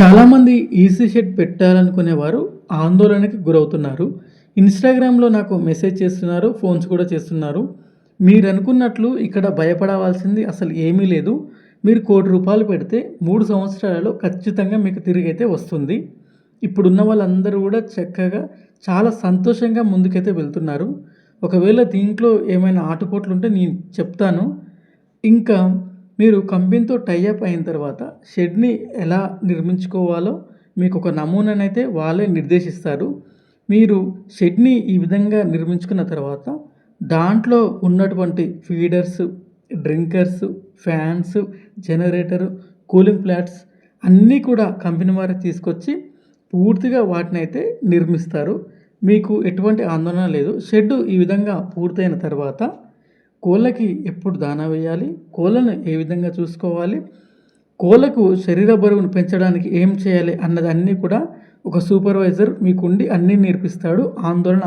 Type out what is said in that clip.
చాలామంది EC shed పెట్టాలనుకునేవారు ఆందోళనకి గురవుతున్నారు. ఇన్స్టాగ్రామ్లో నాకు మెసేజ్ చేస్తున్నారు ఫోన్స్ కూడా చేస్తున్నారు. మీరు అనుకున్నట్లు ఇక్కడ భయపడవలసింది అసలు ఏమీ లేదు. మీరు కోటి రూపాయలు పెడితే మూడు సంవత్సరాలలో ఖచ్చితంగా మీకు తిరిగైతే వస్తుంది. ఇప్పుడున్న వాళ్ళందరూ కూడా చక్కగా చాలా సంతోషంగా ముందుకైతే వెళ్తున్నారు. ఒకవేళ దీంట్లో ఏమైనా ఆటుపోట్లు ఉంటే నేను చెప్తాను. ఇంకా మీరు కంపెనీతో టైఅప్ అయిన తర్వాత షెడ్ని ఎలా నిర్మించుకోవాలో మీకు ఒక నమూనానైతే వాళ్ళే నిర్దేశిస్తారు. మీరు షెడ్ని ఈ విధంగా నిర్మించుకున్న తర్వాత దాంట్లో ఉన్నటువంటి feeders drinkers fans generator cooling plates అన్నీ కూడా కంపెనీ వారు తీసుకొచ్చి పూర్తిగా వాటిని అయితే నిర్మిస్తారు. మీకు ఎటువంటి ఆందోళన లేదు. షెడ్ ఈ విధంగా పూర్తయిన తర్వాత కోళ్ళకి ఎప్పుడు దానా వేయాలి? కోళ్ళను ఏ విధంగా చూసుకోవాలి? కోళ్ళకు శరీర బరువును పెంచడానికి ఏం చేయాలి? అన్నదన్నీ కూడా ఒక సూపర్వైజర్ మీకుండి అన్నీ నేర్పిస్తాడు ఆందోళన